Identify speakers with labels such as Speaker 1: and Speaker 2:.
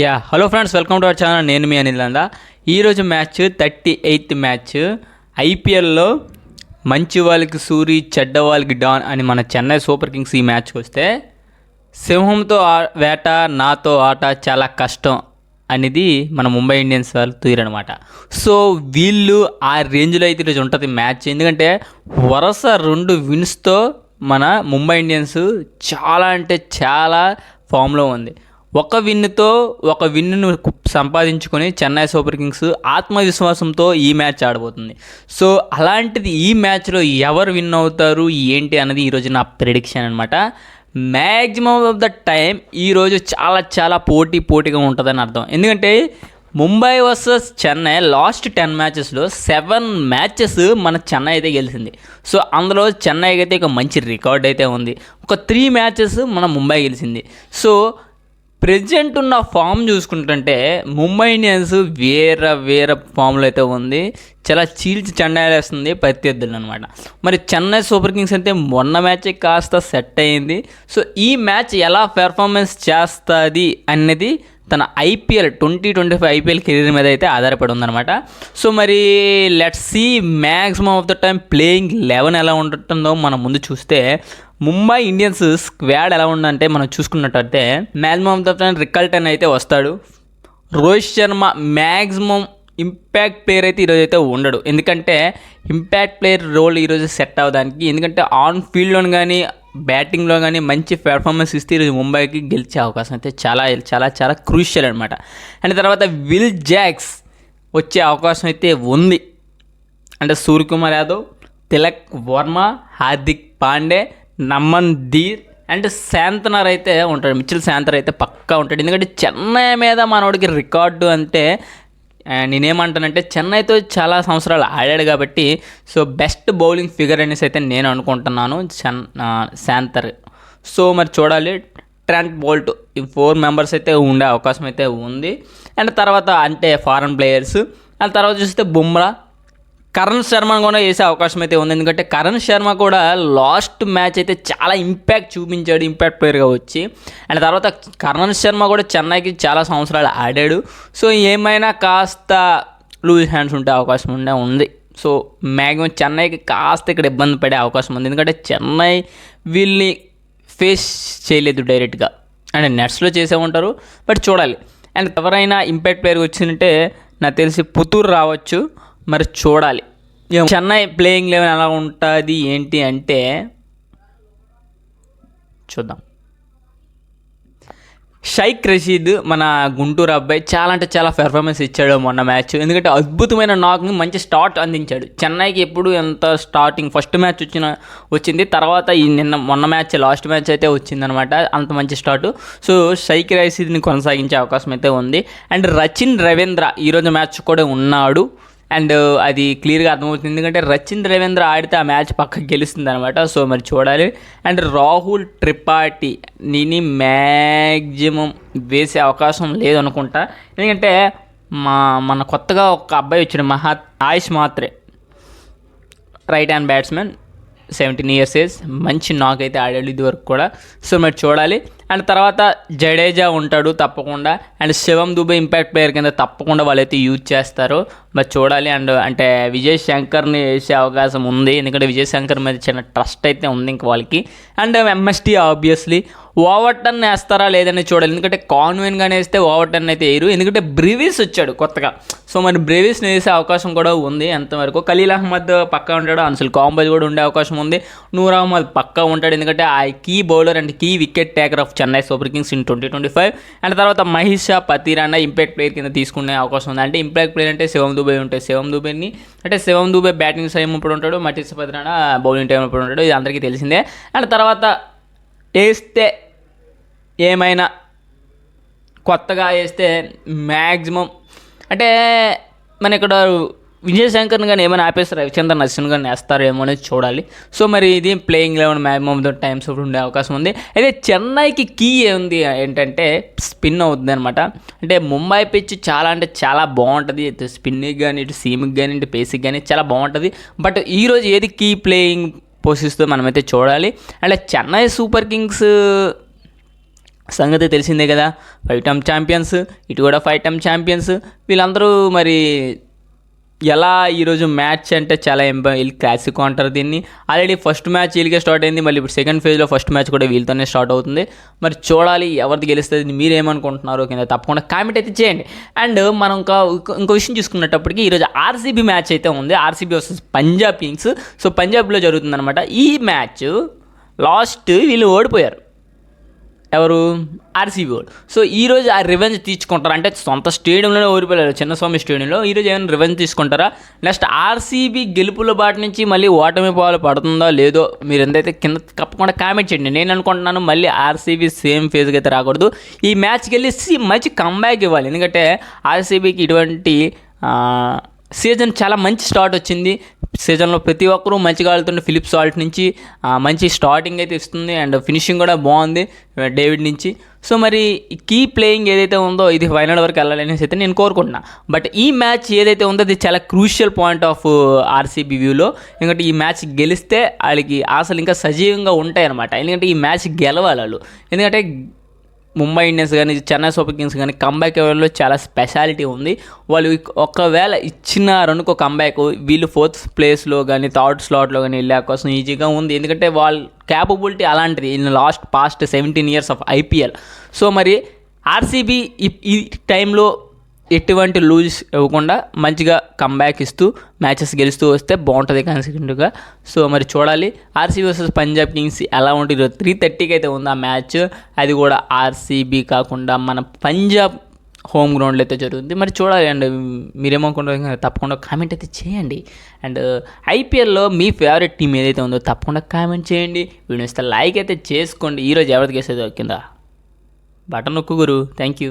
Speaker 1: Yeah hello friends welcome to our channel నేను మీ అనిల్ ఈరోజు మ్యాచ్ థర్టీ ఎయిత్ మ్యాచ్ ఐపీఎల్లో మంచి వాళ్ళకి సూరి చెడ్డ వాళ్ళకి డాన్ అని మన చెన్నై సూపర్ కింగ్స్ ఈ మ్యాచ్కి వస్తే సింహంతో వేట నాతో ఆట చాలా కష్టం అనేది మన ముంబై ఇండియన్స్ వాళ్ళు తీరనమాట సో వీళ్ళు ఆ రేంజ్లో అయితే ఈరోజు ఉంటుంది మ్యాచ్ ఎందుకంటే వరుస రెండు విన్స్తో మన ముంబై ఇండియన్స్ చాలా అంటే చాలా ఫామ్లో ఉంది. ఒక విన్నుతో ఒక విన్నును సంపాదించుకొని చెన్నై సూపర్ కింగ్స్ ఆత్మవిశ్వాసంతో ఈ మ్యాచ్ ఆడబోతుంది. సో అలాంటిది ఈ మ్యాచ్లో ఎవరు విన్ అవుతారు? ఏంటి అన్నది ఈరోజు నా ప్రిడిక్షన్ అనమాట మ్యాక్సిమం ఆఫ్ ద టైం ఈరోజు చాలా చాలా పోటీ పోటీగా ఉంటుందని అర్థం. ఎందుకంటే Mumbai versus Chennai last ten మ్యాచెస్లో seven matches మన చెన్నై అయితే గెలిచింది. సో అందులో చెన్నైకి అయితే ఒక మంచి రికార్డ్ అయితే ఉంది. ఒక త్రీ మ్యాచెస్ మన ముంబై గెలిచింది. సో ప్రజెంట్ ఉన్న ఫామ్ చూసుకుంటుంటే ముంబై ఇండియన్స్ వేరే వేరే ఫామ్లో అయితే ఉంది. చాలా చీల్చి చెండాలేస్తుంది ప్రత్యర్థులు అనమాట మరి చెన్నై సూపర్ కింగ్స్ అయితే మొన్న మ్యాచ్ కాస్త సెట్ అయింది. సో ఈ మ్యాచ్ ఎలా పెర్ఫార్మెన్స్ చేస్తుంది అనేది తన IPL twenty twenty five IPL career మీద అయితే ఆధారపడి ఉందన్నమాట. సో మరి let's see maximum of the time playing eleven ఎలా ఉంటుందో మనం ముందు చూస్తే ముంబై ఇండియన్స్ స్క్వాడ్ ఎలా ఉందంటే మనం చూసుకున్నట్టయితే మ్యాక్సిమం ఆఫ్ రికల్టన్ అయితే వస్తాడు. Rohit Sharma maximum impact player అయితే ఈరోజు అయితే ఉండడు. ఎందుకంటే ఇంపాక్ట్ ప్లేయర్ రోల్ ఈరోజు సెట్ అవ్వడానికి ఎందుకంటే ఆన్ ఫీల్డ్లో కానీ బ్యాటింగ్లో కానీ మంచి పెర్ఫార్మెన్స్ ఇస్తే ఈరోజు ముంబైకి గెలిచే అవకాశం అయితే చాలా చాలా చాలా క్రూషియల్ అనమాట అండ్ తర్వాత విల్ జాక్స్ వచ్చే అవకాశం అయితే ఉంది. అంటే సూర్యకుమార్ యాదవ్ తిలక్ వర్మ హార్దిక్ పాండే నమ్మన్ ధీర్ అండ్ శాంతనర్ అయితే ఉంటాడు మిచ్చిల్ శాంతనర్ అయితే పక్కా ఉంటాడు. ఎందుకంటే చెన్నై మీద మనోడికి రికార్డు అంటే నేనేమంటానంటే చెన్నైతో చాలా సంవత్సరాలు ఆడాడు కాబట్టి సో బెస్ట్ బౌలింగ్ ఫిగర్ అనేసి అయితే నేను అనుకుంటున్నాను చెన్ శాంతర్. సో మరి చూడాలి ట్రెంట్ బోల్ట్ ఈ ఫోర్ మెంబర్స్ అయితే ఉండే అవకాశం అయితే ఉంది. అండ్ తర్వాత అంటే ఫారెన్ ప్లేయర్స్ అండ్ తర్వాత చూస్తే బుమ్రా కరణ్ శర్మ కూడా వేసే అవకాశం అయితే ఉంది. ఎందుకంటే కరణ్ శర్మ కూడా లాస్ట్ మ్యాచ్ అయితే చాలా ఇంపాక్ట్ చూపించాడు ఇంపాక్ట్ ప్లేయర్గా వచ్చి. అండ్ తర్వాత కరణ్ శర్మ కూడా చెన్నైకి చాలా సంవత్సరాలు ఆడాడు. సో ఏమైనా కాస్త లూజ్ హ్యాండ్స్ ఉండే అవకాశం ఉండే ఉంది. సో మ్యాక్సిమం చెన్నైకి కాస్త ఇక్కడ ఇబ్బంది పడే అవకాశం ఉంది. ఎందుకంటే చెన్నై వీళ్ళని ఫేస్ చేయలేదు డైరెక్ట్గా అండ్ నెట్స్లో చేసే ఉంటారు బట్ చూడాలి. అండ్ ఎవరైనా ఇంపాక్ట్ ప్లేయర్ వచ్చిందంటే నాకు తెలిసి పుత్తూరు రావచ్చు. మరి చూడాలి. చెన్నై ప్లేయింగ్ లెవెన్ ఎలా ఉంటుంది ఏంటి అంటే చూద్దాం. షైక్ రషీద్ మన గుంటూరు అబ్బాయి చాలా అంటే చాలా పెర్ఫార్మెన్స్ ఇచ్చాడు మొన్న మ్యాచ్ ఎందుకంటే అద్భుతమైన నాక్ని మంచి స్టార్ట్ అందించాడు. చెన్నైకి ఎప్పుడు ఎంత స్టార్టింగ్ ఫస్ట్ మ్యాచ్ వచ్చిన వచ్చింది తర్వాత ఈ నిన్న మొన్న మ్యాచ్ లాస్ట్ మ్యాచ్ అయితే వచ్చిందనమాట అంత మంచి స్టార్ట్ సో షైక్ రషీద్ని కొనసాగించే అవకాశం అయితే ఉంది. అండ్ రచిన్ రవీంద్ర ఈరోజు మ్యాచ్ కూడా ఉన్నాడు. అండ్ అది క్లియర్గా అర్థమవుతుంది. ఎందుకంటే రచిన్ రవీంద్ర ఆడితే ఆ మ్యాచ్ పక్క గెలుస్తుంది అనమాట సో మరి చూడాలి. అండ్ రాహుల్ త్రిపాఠి నేను మ్యాక్సిమం వేసే అవకాశం లేదనుకుంటా. ఎందుకంటే మా మన కొత్తగా ఒక అబ్బాయి వచ్చాడు మహా Ayush Mhatre. Right hand batsmen seventeen years age మంచి నాక్ అయితే ఆడాడు ఇది వరకు కూడా. సో మరి చూడాలి. అండ్ తర్వాత జడేజా ఉంటాడు తప్పకుండా. And Shivam Dube impact player కింద తప్పకుండా వాళ్ళైతే యూజ్ చేస్తారు. మరి చూడాలి అండ్ అంటే విజయ్ శంకర్ని వేసే అవకాశం ఉంది. ఎందుకంటే విజయ్ శంకర్ మీద చిన్న ట్రస్ట్ అయితే ఉంది ఇంక వాళ్ళకి. అండ్ ఎంఎస్టీ ఆబ్వియస్లీ ఓవర్టన్ వేస్తారా లేదని చూడాలి. ఎందుకంటే కాన్వెన్గానే వేస్తే ఓవర్టన్ అయితే వేయరు. ఎందుకంటే బ్రివీస్ వచ్చాడు కొత్తగా. సో మరి బ్రివీస్ని వేసే అవకాశం కూడా ఉంది ఎంతవరకు. ఖలీల్ అహ్మద్ పక్కా ఉంటాడు. అన్సుల్ కాంబోజ్ కూడా ఉండే అవకాశం ఉంది. నూర్ అహ్మద్ పక్కా ఉంటాడు. ఎందుకంటే ఆ key bowler and key wicket taker of Chennai super kings in twenty twenty five. And తర్వాత మహేష్ షా పతీరానా ఇంపాక్ట్ ప్లేయర్ కింద తీసుకునే అవకాశం ఉంది. అంటే ఇంపాక్ట్ ప్లేయర్ అంటే శివం దుబే ఉంటాయి శివం దుబేని అంటే శివం దుబే బ్యాటింగ్ టైం ఇప్పుడు ఉంటాడు మహేష్ పతిరానా బౌలింగ్ టైం ఇప్పుడు ఉంటాడు ఇది అందరికీ తెలిసిందే. అండ్ తర్వాత వేస్తే ఏమైనా కొత్తగా వేస్తే మ్యాక్సిమం అంటే మన ఇక్కడ విజయశంకర్ని కానీ ఏమైనా ఆపేసి రవిచంద్రన్ అశ్విన్ కానీ వేస్తారేమో అనేది చూడాలి. సో మరి ఇది playing eleven maximum the times ఉండే అవకాశం ఉంది. అయితే చెన్నైకి కీ ఉంది ఏంటంటే స్పిన్ అవుతుంది అనమాట అంటే ముంబై పిచ్ చాలా అంటే చాలా బాగుంటుంది. ఇటు స్పిన్కి కానీ ఇటు సీమ్కి కానీ ఇటు పేస్కి కానీ చాలా బాగుంటుంది. బట్ ఈరోజు ఏది కీ ప్లేయింగ్ పోషిస్తుందో మనమైతే చూడాలి. అంటే చెన్నై సూపర్ కింగ్స్ సంగతి తెలిసిందే కదా. ఫైవ్ టైమ్ ఛాంపియన్స్ ఇటు కూడా ఫైవ్ టైమ్ ఛాంపియన్స్ వీళ్ళందరూ మరి ఎలా ఈరోజు మ్యాచ్ అంటే చాలా ఎంబ వీళ్ళు క్లాసిక్ అంటారు దీన్ని. ఆల్రెడీ ఫస్ట్ మ్యాచ్ వీళ్ళకే స్టార్ట్ అయింది. మళ్ళీ ఇప్పుడు సెకండ్ ఫేజ్లో ఫస్ట్ మ్యాచ్ కూడా వీళ్ళతోనే స్టార్ట్ అవుతుంది. మరి చూడాలి ఎవరిది గెలుస్తుంది మీరేమనుకుంటున్నారు కింద తప్పకుండా కామెంట్ అయితే చేయండి. అండ్ మనం ఇంకా ఇంకో విషయం చూసుకున్నప్పటికీ ఈరోజు ఆర్సీబీ మ్యాచ్ అయితే ఉంది. RCB versus Punjab kings so పంజాబ్లో జరుగుతుందన్నమాట. ఈ మ్యాచ్ లాస్ట్ వీళ్ళు ఓడిపోయారు. ఎవరు? ఆర్సీబీ వాళ్ళు సో ఈరోజు ఆ రివెంజ్ తీసుకుంటారు అంటే సొంత స్టేడియంలోనే ఓడిపోయారు. చిన్నస్వామి స్టేడియంలో. ఈరోజు ఏమైనా రివెంజ్ తీసుకుంటారా? నెక్స్ట్ ఆర్సీబీ గెలుపుల బాటి నుంచి మళ్ళీ ఓటమి పాలు పడుతుందో లేదో మీరు ఎంతైతే కింద తప్పకుండా కామెంట్ చేయండి. నేను అనుకుంటున్నాను మళ్ళీ ఆర్సీబీ సేమ్ ఫేజ్కి అయితే రాకూడదు. ఈ మ్యాచ్కి వెళ్ళి మంచి కంబ్యాక్ ఇవ్వాలి. ఎందుకంటే ఆర్సీబీకి ఇటువంటి సీజన్ చాలా మంచి స్టార్ట్ వచ్చింది. సీజన్లో ప్రతి ఒక్కరూ మంచిగా ఆడుతున్న ఫిలిప్ సాల్ట్ నుంచి మంచి స్టార్టింగ్ అయితే ఇస్తుంది అండ్ ఫినిషింగ్ కూడా బాగుంది డేవిడ్ నుంచి. సో మరి కీ ప్లేయింగ్ ఏదైతే ఉందో ఇది ఫైనల్ వరకు వెళ్ళాలనేసి అయితే నేను కోరుకుంటున్నా. బట్ ఈ మ్యాచ్ ఏదైతే ఉందో అది చాలా క్రూషియల్ పాయింట్ ఆఫ్ ఆర్సీబీ వ్యూలో. ఎందుకంటే ఈ మ్యాచ్ గెలిస్తే వాళ్ళకి ఆశలు ఇంకా సజీవంగా ఉంటాయన్నమాట. ఎందుకంటే ఈ మ్యాచ్ గెలవాలి వాళ్ళు. ఎందుకంటే ముంబై ఇండియన్స్ కానీ చెన్నై సూపర్ కింగ్స్ కానీ కంబ్యాక్ ఎవరిలో చాలా స్పెషాలిటీ ఉంది. వాళ్ళు ఇక్- ఒకవేళ ఇచ్చినారనుకో కంబ్యాక్ వీళ్ళు ఫోర్త్ ప్లేస్లో కానీ థర్డ్ స్లాట్లో కానీ వెళ్ళే అవకాశం ఈజీగా ఉంది. ఎందుకంటే వాళ్ళ క్యాపబిలిటీ అలాంటిది. In last past seventeen years of IPL so మరి ఆర్సీబీ ఈ టైంలో ఎటువంటి లూజ్ ఇవ్వకుండా మంచిగా కంబ్యాక్ ఇస్తూ మ్యాచెస్ గెలుస్తూ వస్తే బాగుంటుంది కన్సిక్వెంట్గా సో మరి చూడాలి. ఆర్సీబీ వర్సెస్ పంజాబ్ కింగ్స్ ఎలా ఉంటుంది త్రీ థర్టీకి అయితే ఉంది ఆ మ్యాచ్ అది కూడా ఆర్సీబీ కాకుండా మన పంజాబ్ హోమ్ గ్రౌండ్లో అయితే జరుగుతుంది. మరి చూడాలి అండ్ మీరేమనుకుంటారు తప్పకుండా కామెంట్ అయితే చేయండి. అండ్ uh, ఐపీఎల్లో మీ ఫేవరెట్ టీం ఏదైతే ఉందో తప్పకుండా కామెంట్ చేయండి. వీడియో ఇస్తే లైక్ అయితే చేసుకోండి. ఈరోజు ఎవరికి వేసేది కింద బటన్ నొక్కు గురు. Thank you